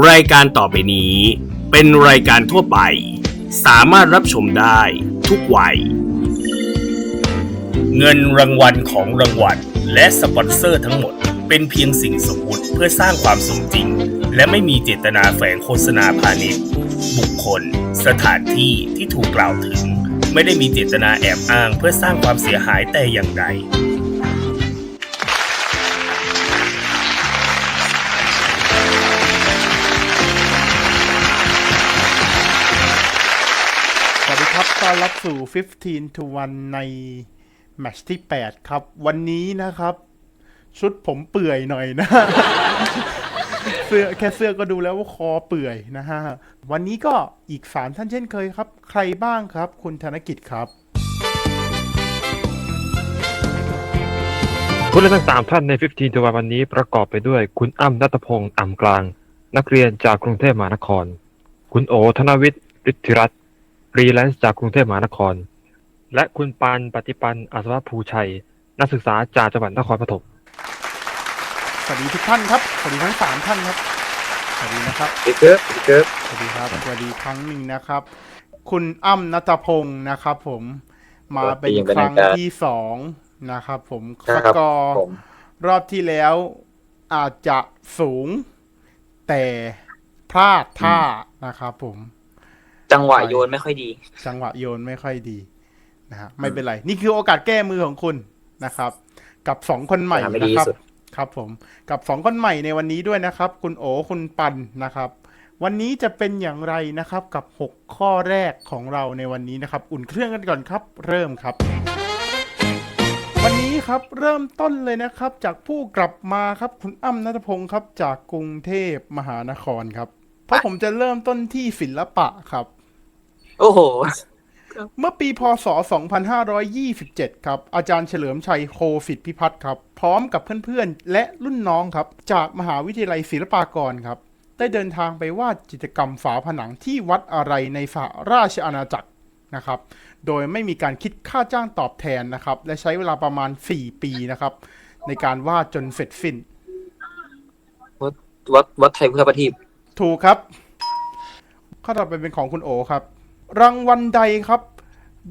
รายการต่อไปนี้เป็นรายการทั่วไป สามารถรับชมได้ทุกวัย เงินรางวัลของรางวัลและสปอนเซอร์ทั้งหมด เป็นเพียงสิ่งสมมติเพื่อสร้างความสมจริง และไม่มีเจตนาแฝงโฆษณาพาณิชย์ บุคคล สถานที่ที่ถูกกล่าวถึง ไม่ได้มีเจตนาแอบอ้างเพื่อสร้างความเสียหายแต่อย่างใด รับสู่ 15 to 1 ในแมตช์ที่ 8 ครับ วันนี้นะครับ ชุดผมเปื่อยหน่อยนะ เสื้อแค่เสื้อก็ดูแล้วว่าคอเปื่อยนะฮะ วันนี้ก็อีกสามท่านเช่นเคยครับ ใครบ้างครับ คุณธนกิจครับ ผู้เล่นทั้งสามท่านใน 15ตัววันนี้ประกอบไปด้วยคุณอ้ำนัทพงศ์อ่ำกลาง นักเรียนจากกรุงเทพมหานคร คุณโอธนวิทย์ฤทธิรัตน์ ฟรีแลนซ์จากกรุงเทพมหานคร และคุณปานปฏิปันอาสวะภูชัย นักศึกษาจากจังหวัดนครปฐมสวัสดีทุกท่านครับ สวัสดีทั้งสามท่านครับ สวัสดีนะครับพี่เกิร์ฟพี่เกิร์ฟสวัสดีครับ สวัสดีครั้งหนึ่งนะครับ คุณอ้ำนัทพงศ์นะครับ ผมมาเป็นครั้งที่สองนะครับ ผมครัสบกอร์ผมรอบที่แล้วอาจจะสูงแต่พลาดท่านะครับผม จังหวะโยนไม่ค่อยดี จังหวะโยนไม่ค่อยดีนะฮะไม่เป็นไร นี่คือโอกาสแก้มือของคุณนะครับ กับสองคนใหม่ทำให้ดีนะครับที่สุดครับผมกับสองคนใหม่ในวันนี้ด้วยนะครับ คุณโอคุณปันนะครับ วันนี้จะเป็นอย่างไรนะครับกับหกข้อแรกของเราในวันนี้นะครับ อุ่นเครื่องกันก่อนครับ เริ่มครับ วันนี้ครับเริ่มต้นเลยนะครับ จากผู้กลับมาครับคุณอ้ำนัทพงศ์ครับ จากกรุงเทพมหานครครับ เพราะผมจะเริ่มต้นที่ศิลปะครับ โอ้โห เมื่อปีพศ 2527 ครับ อาจารย์เฉลิมชัยโคสิทธิพิพัฒน์ครับ พร้อมกับเพื่อนๆ และรุ่นน้องครับ จากมหาวิทยาลัยศิลปากรครับ ได้เดินทางไปวาดจิตรกรรมฝาผนังที่วัดอะไรในสหราชอาณาจักรนะครับ โดยไม่มีการคิดค่าจ้างตอบแทนนะครับ และใช้เวลาประมาณ 4 ปีนะครับ ในการวาดจนเสร็จสิ้น วัดวัดวัดไทยเพื่อประทีปถูกครับ ข้อต่อไปเป็นของคุณโอครับ รางวัลใดครับ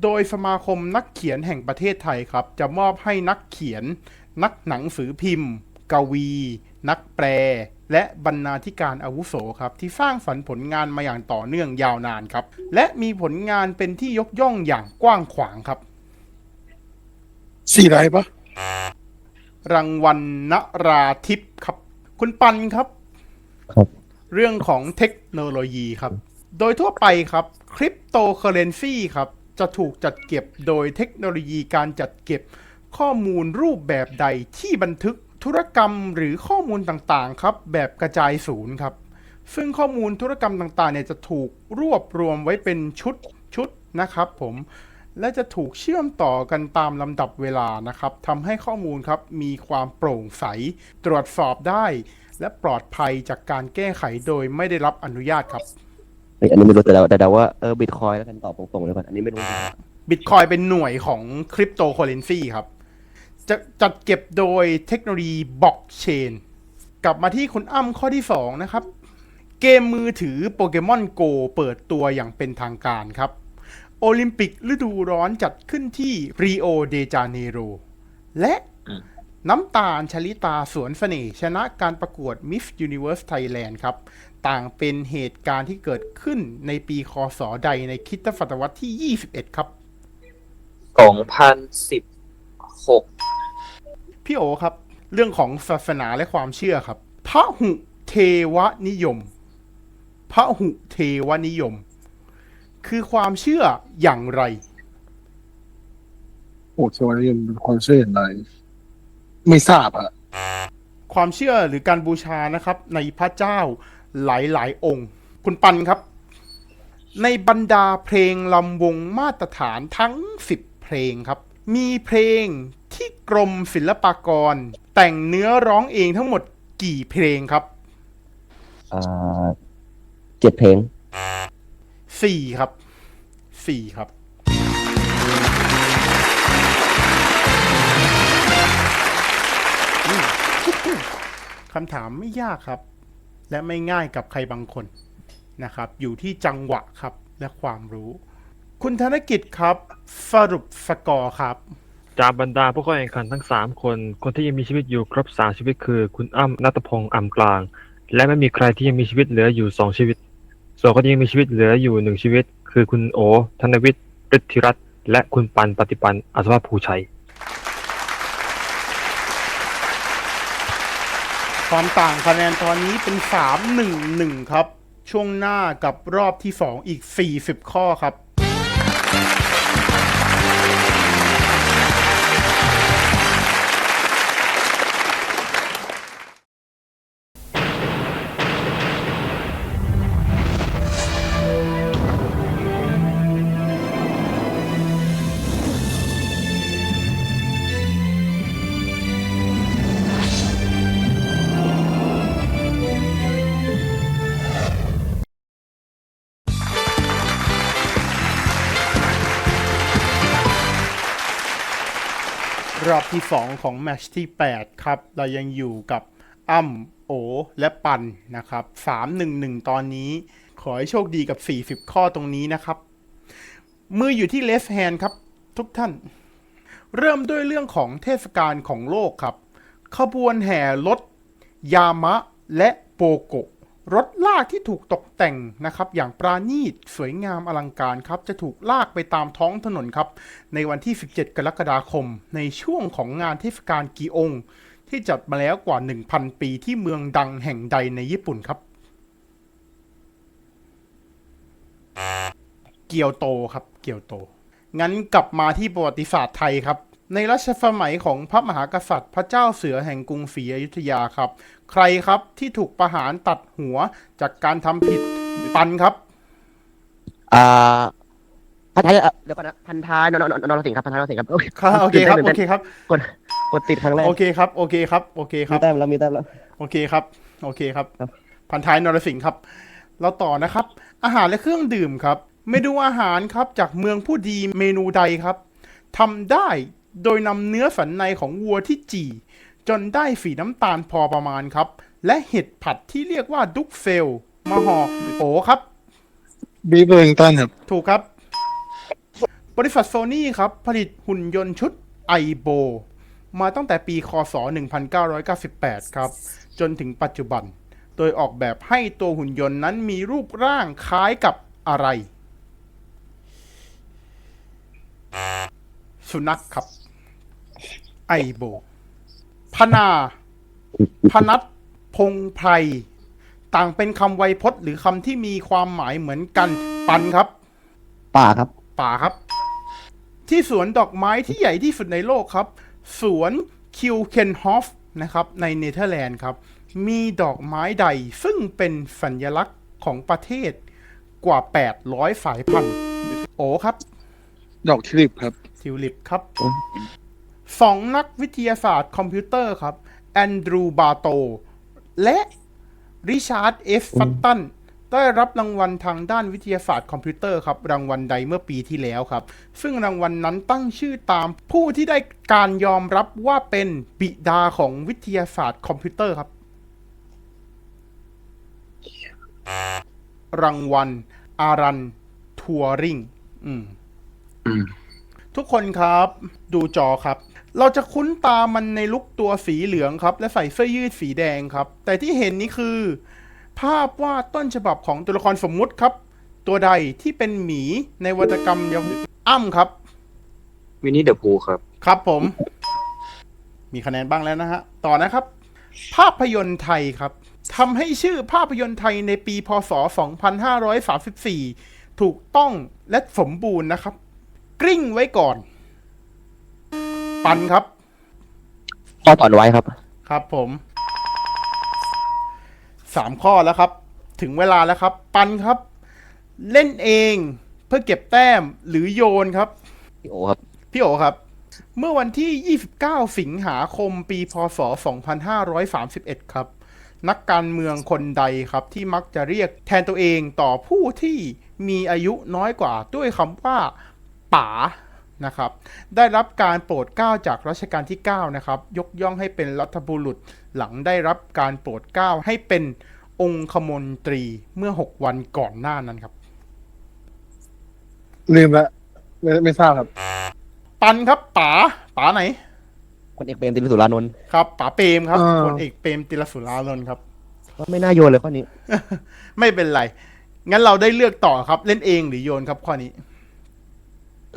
โดยสมาคมนักเขียนแห่งประเทศไทยครับ จะมอบให้นักเขียน นักหนังสือพิมพ์ กวี นักแปล และบรรณาธิการอาวุโสครับ ที่สร้างสรรค์ผลงานมาอย่างต่อเนื่องยาวนานครับ และมีผลงานเป็นที่ยกย่องอย่างกว้างขวางครับ สี่ไรปะรางวัลนราทิพย์ครับ คุณปันครับ ครับ เรื่องของเทคโนโลยีครับ โดยทั่วไปครับคริปโตเคอเรนซีครับจะถูกจัดเก็บโดยเทคโนโลยีการจัดเก็บข้อมูลรูปแบบใดที่บันทึกธุรกรรมหรือข้อมูลต่างๆครับแบบกระจายศูนย์ครับ ซึ่งข้อมูลธุรกรรมต่างๆเนี่ยจะถูกรวบรวมไว้เป็นชุดชุดนะครับผมและจะถูกเชื่อมต่อกันตามลำดับเวลานะครับทำให้ข้อมูลครับมีความโปร่งใส ตรวจสอบได้ และปลอดภัยจากการแก้ไขโดยไม่ได้รับอนุญาตครับ เฮ้ยอันนี้ไม่รู้แต่เดาแต่เดาว่าเออบิตคอยแล้วกันตอบตรงๆเลยก่อนอันนี้ไม่รู้จริงบิตคอยเป็นหน่วยของคริปโตเคอเรนซีครับ จะจัดเก็บโดยเทคโนโลยีบล็อกเชน กลับมาที่คุณอ้ำข้อที่ 2 นะครับ เกมมือถือโปเกมอนโกเปิดตัวอย่างเป็นทางการครับ โอลิมปิกฤดูร้อนจัดขึ้นที่ริโอเดจาเนโร และน้ำตาลชลิตาสวนเสน่ห์ชนะการประกวด Miss Universe Thailand ครับ ต่างเป็นเหตุการณ์ที่เกิดขึ้นในปีคศใดในคริสตศตวรรษที่ 21 ครับ สองพันสิบหกพี่โอครับ เรื่องของศาสนาและความเชื่อครับพระหุเทวนิยมพระหุเทวนิยม คือความเชื่ออย่างไร โอ้เทวนิยมเป็นความเชื่ออย่างไรไม่ทราบอะความเชื่อหรือการบูชานะครับ ในพระเจ้า หลายๆ องค์ คุณปันครับ ในบรรดาเพลงลำวงมาตรฐานทั้ง 10 เพลงครับ มีเพลงที่กรมศิลปากร แต่งเนื้อร้องเองทั้งหมดกี่เพลงครับๆอ่าเจ็ดเพลงสี่ครับสี่ครับอืมคำถามไม่ยากครับ และไม่ง่ายกับใครบางคนนะครับ อยู่ที่จังหวะครับและความรู้ คุณธนกิจครับ สรุปสกอร์ครับ จากบรรดาผู้เข้าแข่งขันทั้ง 3 คน คนที่ยังมีชีวิตอยู่ครบ3ชีวิตคือ คุณอ้ำนัตพงษ์อ่ำกลาง และไม่มีใครที่ยังมีชีวิตเหลืออยู่ 2 ชีวิต ส่วนคนที่ยังมีชีวิตเหลืออยู่ 1 ชีวิต คือคุณโอธนวิทย์ฤทธิรัตน์และคุณปันปฏิปันอัศวภูชัย ความต่างคะแนนตอนนี้เป็น 3 1 1 ครับ ช่วงหน้ากับรอบที่ 2 อีก 40 ข้อครับ ที่ 2 ของแมตช์ที่ 8 ครับ เรายังอยู่กับอ้ำโอ และปันนะครับ 3 1 1 ตอนนี้ ขอให้โชคดีกับ 40 ข้อตรงนี้นะครับ มืออยู่ที่ left hand ครับ ทุกท่าน เริ่มด้วยเรื่องของเทศกาลของโลกครับ ขบวนแห่รถยามะและโปโกะ รถลากที่ถูกตกแต่งนะครับ อย่างปราณีตสวยงามอลังการครับ จะถูกลากไปตามท้องถนนครับ ในวันที่ 17 กรกฎาคม ในช่วงของงานเทศกาลกีองที่จัดมาแล้วกว่า 1,000 ปีที่เมืองดังแห่งใดในญี่ปุ่นครับ เกียวโตครับเกียวโต งั้นกลับมาที่ประวัติศาสตร์ไทยครับ ในรัชสมัยของพระมหากษัตริย์ พระเจ้าเสือแห่งกรุงศรีอยุธยาครับ ใครครับที่ถูกประหารตัดหัวจากการทำผิดปันครับ อ่าพันท้ายเดี๋ยวก่อนนะพันท้ายนนนนนรสิงครับพันท้ายนรสิงครับโอเคครับโอเคครับโอเคครับกดกดติดครั้งแรกโอเคครับโอเคครับโอเคคมีรับแต้มแล้วมีแต้มแล้ว โอเคครับโอเคครับ ครับ พันท้ายนรสิงห์ครับ เราต่อนะครับ อาหารและเครื่องดื่มครับ เมนูอาหารครับจากเมืองผู้ดีเมนูใดครับทำได้ โดยนำเนื้อสันในของวัวที่จี่ จนได้สีน้ำตาลพอประมาณครับ และเห็ดผัดที่เรียกว่าดุกเฟลมาห่อโอครับ บีเบอร์ลิงตันครับ ถูกครับ บริษัทโซนี่ครับ ผลิตหุ่นยนต์ชุดไอโบมาตั้งแต่ปีคศ 1998 ครับ จนถึงปัจจุบัน โดยออกแบบให้ตัวหุ่นยนต์นั้นมีรูปร่างคล้ายกับอะไร สุนัขครับ ไอโบพนา พนัทพงไพรต่างเป็นคำไวยพจน์ หรือคำที่มีความหมายเหมือนกัน ปันครับ ป่าครับ ป่าครับ ที่สวนดอกไม้ที่ใหญ่ที่สุดในโลกครับ สวนคิวเคนฮอฟนะครับ ในเนเธอร์แลนด์ครับ มีดอกไม้ใด ซึ่งเป็นสัญลักษณ์ของประเทศกว่า 800 สายพันธุ์ โอครับ ดอกทิวลิปครับ ทิวลิปครับ สองนักวิทยาศาสตร์คอมพิวเตอร์ครับ แอนดรูบาโต และริชาร์ดเอฟฟัตตันได้รับรางวัลทางด้านวิทยาศาสตร์คอมพิวเตอร์ครับ รางวัลใดเมื่อปีที่แล้วครับ ซึ่งรางวัลนนั้นตั้งชื่อตามผู้ที่ได้การยอมรับว่าเป็นบิดาของวิทยาศาสตร์คอมพิวเตอร์ครับ รางวัล อารัน ทัวริง อืมอืมทุกคนครับ ดูจอครับ เราจะคุ้นตามันในลุกตัวสีเหลืองครับ และใส่เสื้อยืดสีแดงครับ แต่ที่เห็นนี้คือ ภาพวาดต้นฉบับของตัวละครสมมุติครับ ตัวใดที่เป็นหมีในวรรณกรรมยอ้ำครับ วินนี่เดอะพูครับ ครับผม มีคะแนนบ้างแล้วนะฮะ ต่อนะครับ ภาพยนตร์ไทยครับทำให้ชื่อภาพยนตร์ไทยในปี พศ 2534 ถูกต้องและสมบูรณ์นะครับ กริ้งไว้ก่อน ปันครับ ข้อต่อนไว้ครับ ครับผม สามข้อแล้วครับ ถึงเวลาแล้วครับ ปันครับ เล่นเองเพื่อเก็บแต้มหรือโยนครับ พี่โอครับ พี่โอครับ เมื่อวันที่ 29 สิงหาคม ปี พศ 2531 ครับ นักการเมืองคนใดครับ ที่มักจะเรียกแทนตัวเองต่อผู้ที่มีอายุน้อยกว่าด้วยคำว่าป๋า นะครับ ได้รับการโปรดเกล้าจากรัชกาลที่ 9 นะครับ ยกย่องให้เป็นรัฐบุรุษ หลังได้รับการโปรดเกล้าให้เป็นองคมนตรีเมื่อ 6 วันก่อนหน้านั้นครับ ลืมละไม่ไม่ทราบครับ ปันครับป๋าป๋าไหนคนเอกเปรมตินสุรานนท์ครับป๋าเปรมครับอ่าพลเอกเปรมติลสุรานนท์ครับก็ไม่น่าโยนเลยข้อนี้ ไม่เป็นไร งั้นเราได้เลือกต่อครับ เล่นเองหรือโยนครับข้อนี้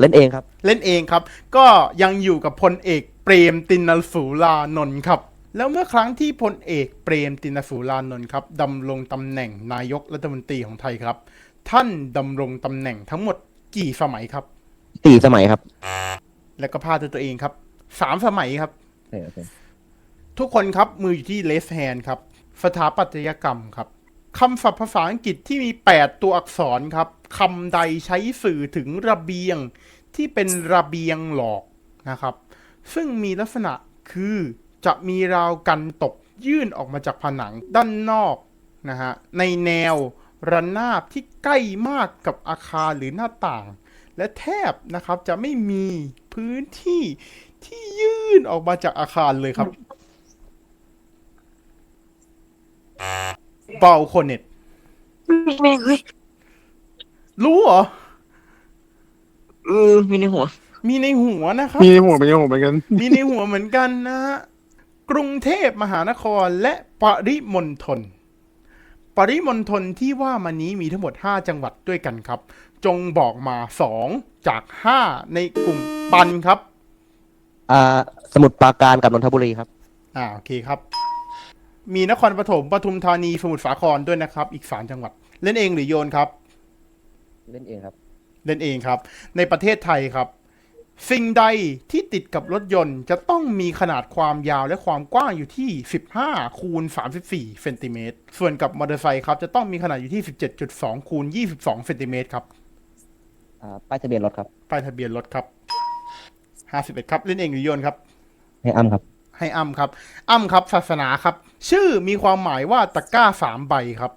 เล่นเองครับ เล่นเองครับ ก็ยังอยู่กับพลเอกเปรมตินสุรานนท์ครับ แล้วเมื่อครั้งที่พลเอกเปรมตินสุรานนท์ครับดำรงตำแหน่งนายกรัฐมนตรีของไทยครับ ท่านดำรงตำแหน่งทั้งหมดกี่สมัยครับ สี่สมัยครับ แล้วก็พาดด้วยตัวเองครับสามสมัยครับโอเคโอเคทุกคนครับมืออยู่ที่ left hand ครับสถาปัตยกรรมครับ คำศัพท์ภาษาอังกฤษที่มี 8 ตัวอักษรครับคำใดใช้สื่อถึงระเบียงที่เป็นระเบียงหลอกนะครับ ซึ่งมีลักษณะคือจะมีราวกันตกยื่นออกมาจากผนังด้านนอกนะฮะในแนวระนาบที่ใกล้มากกับอาคารหรือหน้าต่าง และแทบนะครับจะไม่มีพื้นที่ที่ยื่นออกมาจากอาคารเลยครับ เบาโคเน็ตแม่งเฮ้ยรู้เหรอ เออมีในหัว มีในหัวนะครับ มีหัวเป็นหัวเหมือนกัน มีในหัวเหมือนกันนะฮะกรุงเทพมหานครและปริมณฑลปริมณฑลที่ว่ามานี้มีทั้งหมด 5 จังหวัดด้วยกันครับ จงบอกมา 2 จาก 5 ในกลุ่มปันครับ อ่า สมุทรปราการกับนนทบุรีครับ อ่าโอเคครับ มีนครปฐมปทุมธานีสมุทรสาครด้วยนะครับ อีก3จังหวัด เล่นเองหรือโยนครับ เล่นเองครับ เล่นเองครับ ในประเทศไทยครับ สิ่งใดที่ติดกับรถยนต์จะต้องมีขนาดความยาวและความกว้างอยู่ที่ 15 คูณ 34 เซนติเมตร ส่วนกับมอเตอร์ไซค์ครับ จะต้องมีขนาดอยู่ที่ 17.2 คูณ 22 เซนติเมตรครับอ่าป้ายทะเบียนรถครับ ป้ายทะเบียนรถครับ51ครับ เล่นเองหรือโยนครับ ให้อ้ำครับ ให้อ้ำครับ อ้ำครับ ศาสนาครับ ชื่อมีความหมายว่าตะกร้าสามใบครับ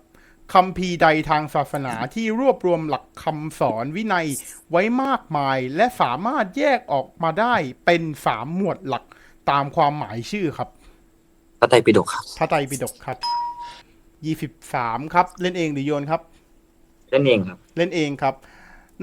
คำพีร์ใดทางศาสนาที่รวบรวมหลักคำสอนวินัยไว้มากมาย และสามารถแยกออกมาได้เป็นสามหมวดหลักตามความหมายชื่อครับ พระไตรปิฎกครับ พระไตรปิฎกครับยี่สิบสามครับ เล่นเองหรือโยนครับ เล่นเองครับ เล่นเองครับ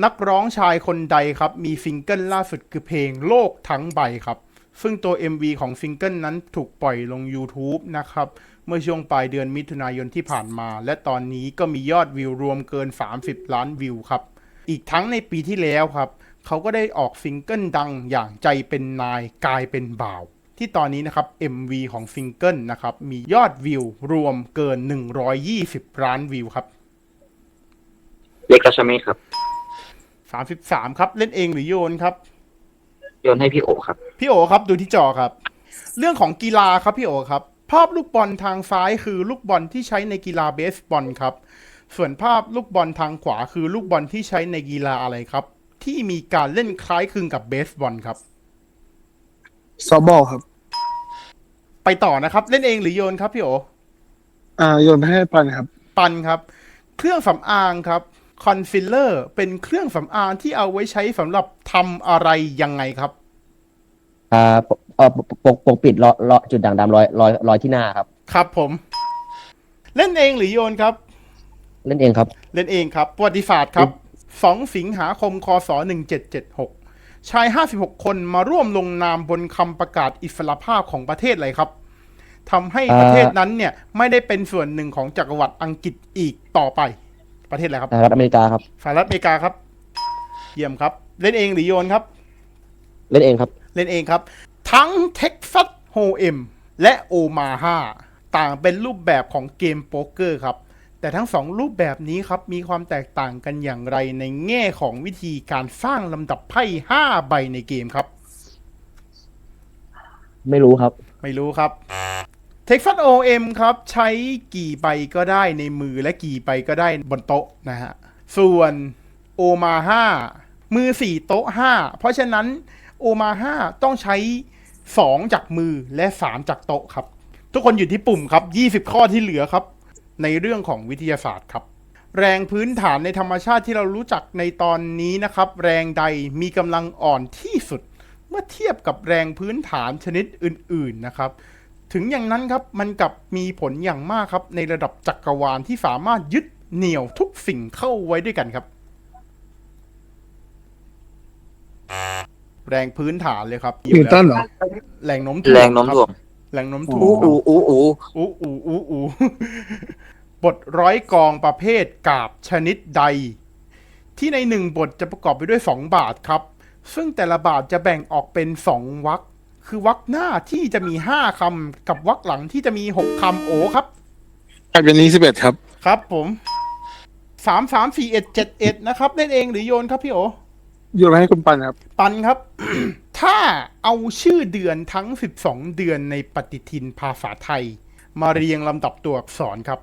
นักร้องชายคนใดครับ มีซิงเกิลล่าสุดคือเพลงโลกทั้งใบครับ ซึ่งตัว MV ของซิงเกิลนั้นถูกปล่อยลง YouTube นะครับ เมื่อช่วงปลายเดือนมิถุนายนที่ผ่านมา และตอนนี้ก็มียอดวิวรวมเกิน 30 ล้านวิวครับ อีกทั้งในปีที่แล้วครับ เขาก็ได้ออกซิงเกิลดังอย่างใจเป็นนายกายเป็นบ่าว ที่ตอนนี้นะครับ MV ของซิงเกิลนะครับ มียอดวิวรวมเกิน 120 ล้านวิวครับ เล็กราชเมฆครับ 33 ครับ เล่นเองหรือโยนครับ โยนให้พี่โอครับ พี่โอครับดูที่จอครับ เรื่องของกีฬาครับพี่โอครับ ภาพลูกบอลทางซ้ายคือลูกบอลที่ใช้ในกีฬาเบสบอลครับ ส่วนภาพลูกบอลทางขวาคือลูกบอลที่ใช้ในกีฬาอะไรครับ ที่มีการเล่นคล้ายคลึงกับเบสบอลครับ ซอฟต์บอลครับ ไปต่อนะครับ เล่นเองหรือโยนครับพี่โอ อ่าโยนให้ปันครับ ปันครับ เครื่องสำอางครับ คอนซีลเลอร์เป็นเครื่องสำอางที่เอาไว้ใช้สำหรับทำอะไรยังไงครับ อ่าปกเอ่อปกปกปกปิดรอยรอยจุดด่างดำรอยรอยรอยที่หน้าครับ ครับผม เล่นเองหรือโยนครับ เล่นเองครับ เล่นเองครับประวัติศาสตร์ครับ 2 สิงหาคม คศ 1776 ชาย 56 คนมาร่วมลงนามบนคำประกาศอิสรภาพของประเทศอะไรครับทำให้ประเทศนั้นเนี่ย ไม่ได้เป็นส่วนหนึ่งของจักรวรรดิอังกฤษอีกต่อไป ประเทศอะไรครับสหรัฐอเมริกาครับ สหรัฐอเมริกาครับ เยี่ยมครับ เล่นเองหรือโยนครับ เล่นเองครับ เล่นเองครับ ทั้งเท็กซัสโฮเอ็มและโอมาฮาต่างเป็นรูปแบบของเกมโป๊กเกอร์ครับ แต่ทั้งสองรูปแบบนี้ครับ มีความแตกต่างกันอย่างไรในแง่ของวิธีการสร้างลำดับไพ่5ใบในเกมครับ ไม่รู้ครับ ไม่รู้ครับ Texas OM ครับ ใช้กี่ใบก็ได้ในมือและกี่ใบก็ได้บนโต๊ะนะฮะ ส่วน o m a 5มือ 4 โต๊ะ 5 เพราะฉะนั้น o m a 5ต้องใช้ 2 จากมือและ 3 จากโต๊ะครับ ทุกคนอยู่ที่ปุ่มครับ 20 ข้อที่เหลือครับ ในเรื่องของวิทยาศาสตร์ครับ แรงพื้นฐานในธรรมชาติที่เรารู้จักในตอนนี้นะครับ แรงใดมีกำลังอ่อนที่สุด เมื่อเทียบกับแรงพื้นฐานชนิดอื่น ๆนะครับ ถึงอย่างนั้นครับมันกลับมีผลอย่างมากครับในระดับจักรวาลที่สามารถยึดเหนี่ยวทุกสิ่งเข้าไว้ด้วยกันครับ แรงพื้นฐานเลยครับนิวตันเหรอ แรงโน้มถ่วงแรงโน้มถ่วง ครับแรงโน้มถ่วงอู้ครับ อู้อู้อู้อูอูอูอู บทร้อยกองประเภทกาบชนิดใด ที่ในหนึ่งบทจะประกอบไปด้วยสองบาทครับ ซึ่งแต่ละบาทจะแบ่งออกเป็นสองวรรค คือวรรคหน้าที่จะมีห้าคำกับวรรคหลังที่จะมีหกคำโอครับกลายเป็นนี้สิบเอ็ดครับ ครับ ผมสามสามสี่เอ็ดเจ็ดเอ็ดนะครับเล่นเองหรือโยนครับพี่โอโยนมาให้คุณปันครับ ปันครับ ถ้าเอาชื่อเดือนทั้ง12เดือนในปฏิทินภาษาไทย มาเรียงลำดับตัวอักษรครับ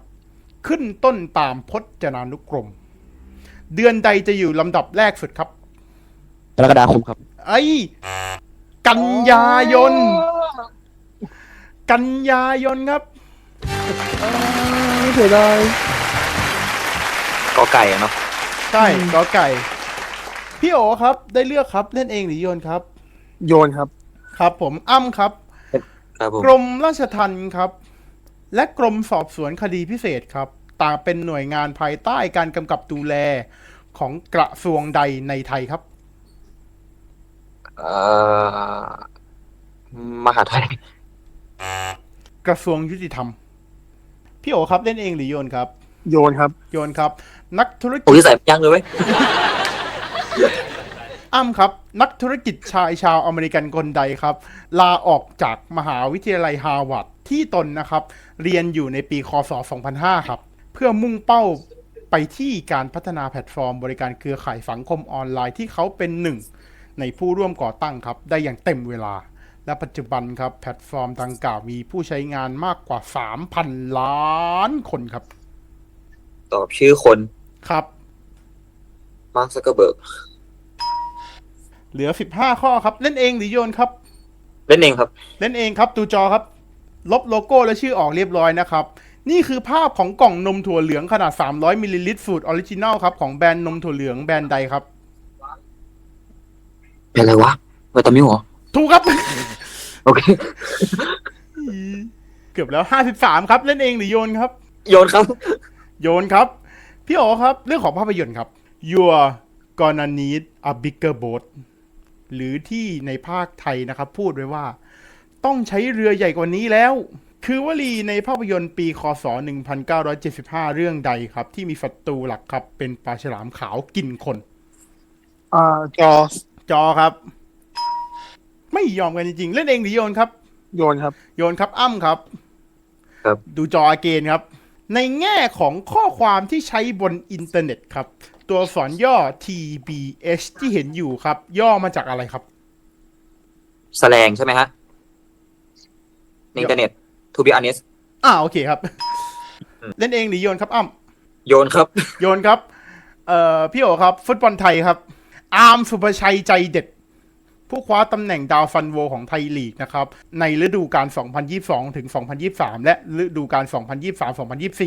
ขึ้นต้นตามพจนานุกรม เดือนใดจะอยู่ลำดับแรกสุดครับกรกฎาคมครับ ไอ้ กันยายน กันยายนครับ ไม่เสียดายกอไก่อะเนาะใช่กอไก่ พี่โอครับ ได้เลือกครับ เล่นเองหรือโยนครับ โยนครับ ครับผมอ้ำครับ ครับผมกรมราชทัณฑ์ครับ และกรมสอบสวนคดีพิเศษครับ ต่างเป็นหน่วยงานภายใต้การกำกับดูแลของกระทรวงใดในไทยครับ เอ่อมหาไทยกระทรวงยุติธรรม พี่โอครับเล่นเองหรือโยนครับ โยนครับ โยนครับ นักธุรกิโอ้จยใส่ยังเลยเว้ยอ้ำครับ นักธุรกิจชายชาวอเมริกันคนใดครับ ลาออกจากมหาวิทยาลัยฮาร์วาร์ดที่ตนนะครับ เรียนอยู่ในปีคศ 2005 ครับ เพื่อมุ่งเป้าไปที่การพัฒนาแพลตฟอร์มบริการเครือข่ายสังคมออนไลน์ที่เขาเป็นหนึ่ง ในผู้ร่วมก่อตั้งครับ ได้อย่างเต็มเวลา และปัจจุบันครับ แพลตฟอร์มดังกล่าวมีผู้ใช้งานมากกว่า 3,000 ล้านคนครับ ตอบชื่อคนครับ มาร์คซักเกอร์เบิร์กเหลือ 15 ข้อครับ เล่นเองหรือโยนครับ เล่นเองครับ เล่นเองครับดูจอครับ ลบโลโก้และชื่อออกเรียบร้อยนะครับ นี่คือภาพของกล่องนมถั่วเหลืองขนาด 300มิลลิลิตรสูตรออริจินัลครับ ของแบรนด์นมถั่วเหลืองแบรนด์ใดครับ เป็นอะไรวะวิตามินเหรอ ถูกครับ โอเค เกือบแล้ว53ครับ เล่นเองหรือโยนครับ โยนครับ โยนครับ พี่โอครับ เรื่องของภาพยนตร์ครับ You're gonna need a bigger boat หรือที่ในภาคไทยนะครับ พูดไว้ว่า ต้องใช้เรือใหญ่กว่านี้แล้ว คือวลีในภาพยนตร์ปีคศ 1975 เรื่องใดครับ ที่มีศัตรูหลักครับ เป็นปลาฉลามขาวกินคน อ่าจอ จอครับ ไม่ยอมกันจริงๆ เล่นเองหรือโยนครับ โยนครับ โยนครับอ้ำครับ ครับ ดูจออเกนครับ ในแง่ของข้อความที่ใช้บนอินเทอร์เน็ตครับ ตัวอักษรย่อ TBH ที่เห็นอยู่ครับ ย่อมาจากอะไรครับ แสลงใช่ไหมฮะในอินเทอร์เน็ต to be honest อ่าโอเคครับอืมเล่นเองหรือโยนครับอ้ำโยนครับ โยนครับ เอ่อพี่โอครับ ฟุตบอลไทยครับ อาร์มสุภชัยใจเด็ด ผู้คว้าตำแหน่งดาวฟันโวของไทยลีกนะครับ ในฤดูกาล 2022 ถึง 2023 และฤดูกาล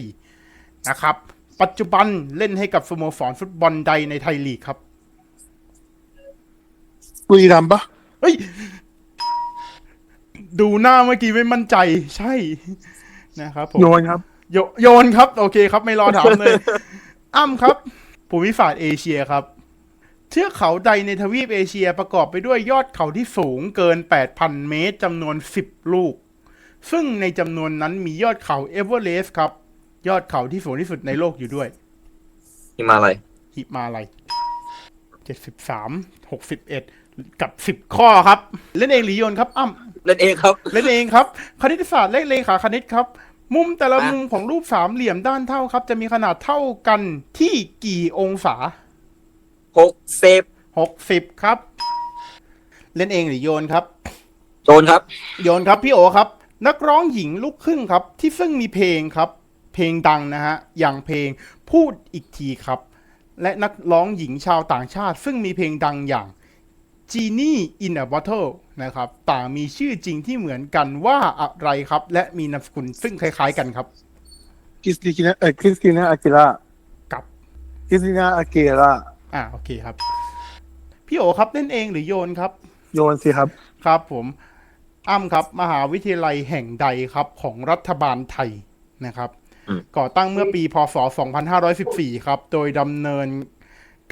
2023-2024 นะครับ ปัจจุบันเล่นให้กับสโมสรฟุตบอลใดในไทยลีกครับบุรีรัมย์ปะเฮ้ย ดูหน้าเมื่อกี้ไม่มั่นใจ ใช่นะครับผมโยนครับ โยโยนครับ โอเคครับ ไม่รอถามเลย อ้ำครับ ภูมิศาสตร์เอเชียครับ เทือกเขาใดในทวีปเอเชียประกอบไปด้วยยอดเขาที่สูงเกิน 8,000 เมตรจำนวน 10 ลูก ซึ่งในจำนวนนั้นมียอดเขาเอเวอเรสต์ครับ ยอดเขาที่สูงที่สุดในโลกอยู่ด้วยหิมาลัยหิมาลัย73 61กับ10ข้อครับ เล่นเองหรือโยนครับ อ้ำเล่นเองครับเล่นเองครับ คณิตศาสตร์เลขเลขาคณิตครับ มุมแต่ละอะมุมของรูปสามเหลี่ยมด้านเท่าครับ จะมีขนาดเท่ากันที่กี่องศา หกเซฟ60ครับ เล่นเองหรือโยนครับโยนครับ โยนครับพี่โอครับ นักร้องหญิงลูกครึ่งครับ ที่ซึ่งมีเพลงครับ เพลงดังนะฮะอย่างเพลงพูดอีกทีครับ และนักร้องหญิงชาวต่างชาติ ซึ่งมีเพลงดังอย่าง Genie in a Bottle นะครับ ต่างมีชื่อจริงที่เหมือนกันว่าอะไรครับ และมีนามสกุลซึ่งคล้ายๆกันครับ คริสตินาเออคริสตินาอากิระกับ คริสตินาอาเกระ อ่าโอเคครับ พี่โอครับเล่นเองหรือโยนครับ โยนสิครับ ครับ ผมอ้ำครับ มหาวิทยาลัยแห่งใดครับของรัฐบาลไทยนะครับอืมก่อตั้งเมื่อปีพศ 2514 ครับ โดยดำเนิน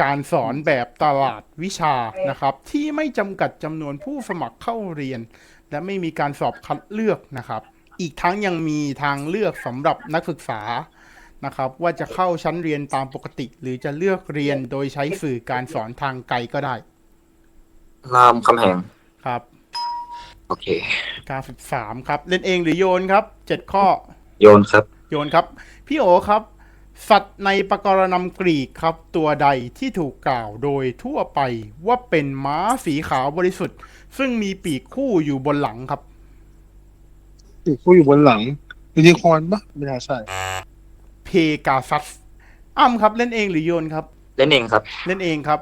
การสอนแบบตลาดวิชานะครับ ที่ไม่จำกัดจำนวนผู้สมัครเข้าเรียน และไม่มีการสอบคัดเลือกนะครับ อีกทั้งยังมีทางเลือกสำหรับนักศึกษา นะครับว่าจะเข้าชั้นเรียนตามปกติ หรือจะเลือกเรียนโดยใช้สื่อการสอนทางไกลก็ได้รามคำแหงครับ โอเค93ครับ เล่นเองหรือโยนครับ7ข้อ โยนครับ โยนครับ พี่โอครับ สัตว์ในปกรณำกรีกครับ ตัวใดที่ถูกกล่าวโดยทั่วไปว่าเป็นม้าสีขาวบริสุทธิ์ ซึ่งมีปีกคู่อยู่บนหลังครับอยู่คู่อยู่บนหลังยูนิคอร์นปะไม่น่าใช่ เพกาซัสอ้ำครับเล่นเองหรือโยนครับ เล่นเองครับ เล่นเองครับ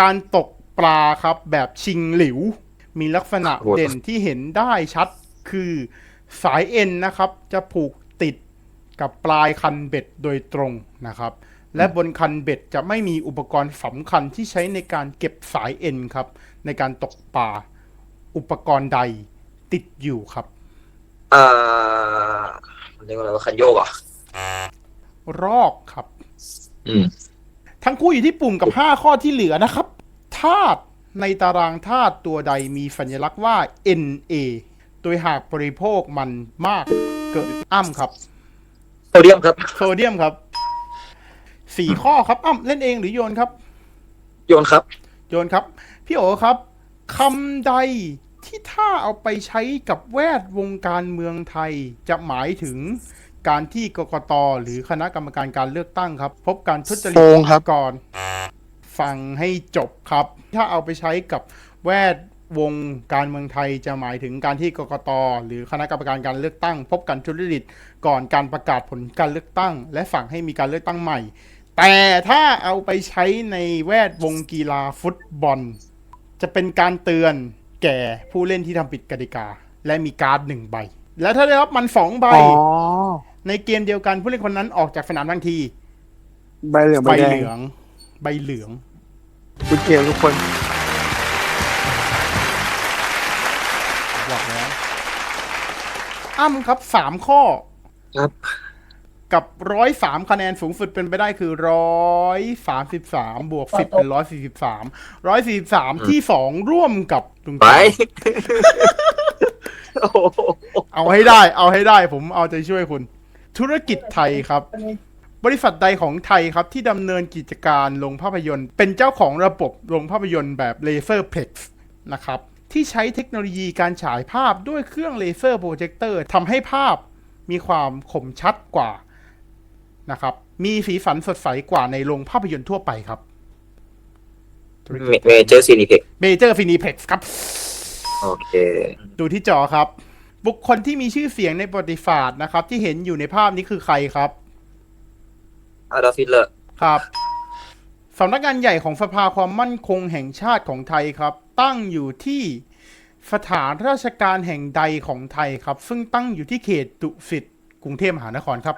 การตกปลาครับแบบชิงหลิว มีลักษณะโอ้โหเด่นที่เห็นได้ชัดคือสายเอ็นนะครับ จะผูกติดกับปลายคันเบ็ดโดยตรงนะครับ และบนคันเบ็ดจะไม่มีอุปกรณ์สำคัญที่ใช้ในการเก็บสายเอ็นครับ ในการตกปลาอุปกรณ์ใดติดอยู่ครับ เอ่อเรียกว่าอะไรว่าคันโยกเหรอะ รอกครับอืมทั้งคู่อยู่ที่ปุ่มกับ5ข้อที่เหลือนะครับธาตุในตารางธาตุตัวใดมีสัญลักษณ์ว่า Na โดยหากบริโภคมันมากเกิดอ้ำครับโซเดียมครับโซเดียมครับสี่ข้อครับอ้ำเล่นเองหรือโยนครับ โยนครับ โยนครับ พี่โอครับคำใดที่ถ้าเอาไปใช้กับแวดวงการเมืองไทยจะหมายถึง การที่กกตหรือคณะกรรมการการเลือกตั้งครับ พบการทุจริตโกงครับ ก่อน ฟังให้จบครับ ถ้าเอาไปใช้กับแวดวงการเมืองไทยจะหมายถึงการที่กกตหรือคณะกรรมการการเลือกตั้ง พบการทุจริตก่อนการประกาศผลการเลือกตั้ง และสั่งให้มีการเลือกตั้งใหม่ แต่ถ้าเอาไปใช้ในแวดวงกีฬาฟุตบอล จะเป็นการเตือนแก่ผู้เล่นที่ทำผิดกติกา และมีการ์ดหนึ่งใบ และถ้าได้รับมันสองใบอ๋อ ในเกมเดียวกันผู้เล่นคนนั้นออกจากสนามทันที ใบเหลืองใบใบแดเหงลือง ใบเหลือง คุณเกมทุกคน บอกแล้ว อ้ำครับสามข้อครับ กับร้อยสามคะแนนสูงสุดเป็นไปได้คือร้อยสามสิบสามบวกสิบเป็นร้อยสี่สิบสามร้อยสี่สิบสามที่สองร่วมกับลุงไปจิมโอ้โหเอาให้ได้ เอาให้ได้ ผมเอาใจช่วยคุณ ธุรกิจไทยครับ บริษัทใดของไทยครับที่ดำเนินกิจการลงภาพยนตร์ เป็นเจ้าของระบบลงภาพยนตร์แบบเลเซอร์เพล็กซ์นะครับ ที่ใช้เทคโนโลยีการฉายภาพด้วยเครื่องเลเซอร์โปรเจคเตอร์ทำให้ภาพมีความคมชัดกว่านะครับ มีสีสันสดใสกว่าในโรงภาพยนตร์ทั่วไปครับเมเจอร์ซีนิเพ็กเมเจอร์ฟินิเพ็กซ์ครับ โอเค ดูที่จอครับ บุคคลที่มีชื่อเสียงในประวัติศาสตร์นะครับ ที่เห็นอยู่ในภาพนี้คือใครครับอาดอฟิลเลอร์ครับสำนักงานใหญ่ของสภาความมั่นคงแห่งชาติของไทยครับ ตั้งอยู่ที่สถานราชการแห่งใดของไทยครับ ซึ่งตั้งอยู่ที่เขตดุสิตกรุงเทพมหานครครับ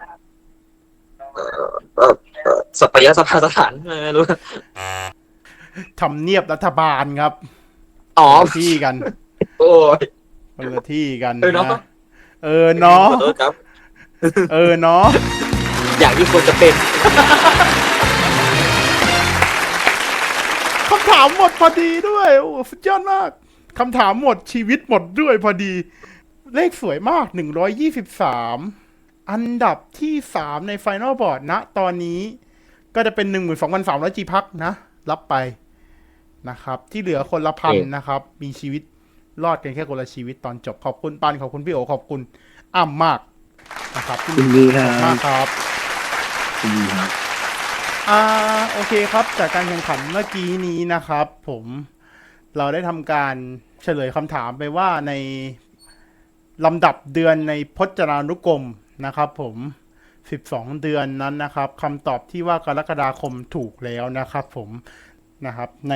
เอ่อเอ่อสัพยาสภาสถานไม่รู้ทำเนียบรัฐบาลครับอ๋อคนละที่กัน โอ้ย คนละที่กันเออเนอะนะเออเนาะขอโทษครับ เออเนาะอย่างที่ควรจะเป็น คำถามหมดพอดีด้วยโอ้สุดยอดมากคำถามหมดชีวิตหมดด้วยพอดี เลขสวยมากหนึ่งร้อยยี่สิบสามอันดับที่สามในไฟนอลบอร์ดณตอนนี้ก็จะเป็นหนึ่งหมื่นสองพันสามร้อยจีพักนะ รับไปนะครับ ที่เหลือคนละพันโอเคนะครับ มีชีวิต รอดกันแค่คนละชีวิตตอนจบขอบคุณปันขอบคุณพี่โอขอบคุณอ้ำมากนะครับที่ยินดีครัขอบคุณมากบครับยินดีครับอ่าโอเคครับจากการแข่งขันเมื่อกี้นี้นะครับ ผมเราได้ทำการเฉลยคำถามไปว่าในลำดับเดือนในพจนานุกรมนะครับ ผม 12 เดือนนั้นนะครับคำตอบที่ว่ากรกฎาคมถูกแล้วนะครับ ผม นะครับใน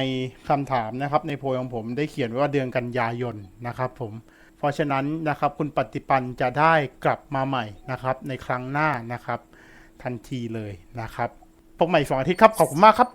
คำถามนะครับในโพยของผมได้เขียนไว้ว่าเดือนกันยายนนะครับผมเพราะฉะนั้นนะครับคุณปฏิปันจะได้กลับมาใหม่นะครับในครั้งหน้านะครับทันทีเลยนะครับพบใหม่สองอาทิตย์ครับขอบคุณมากครับ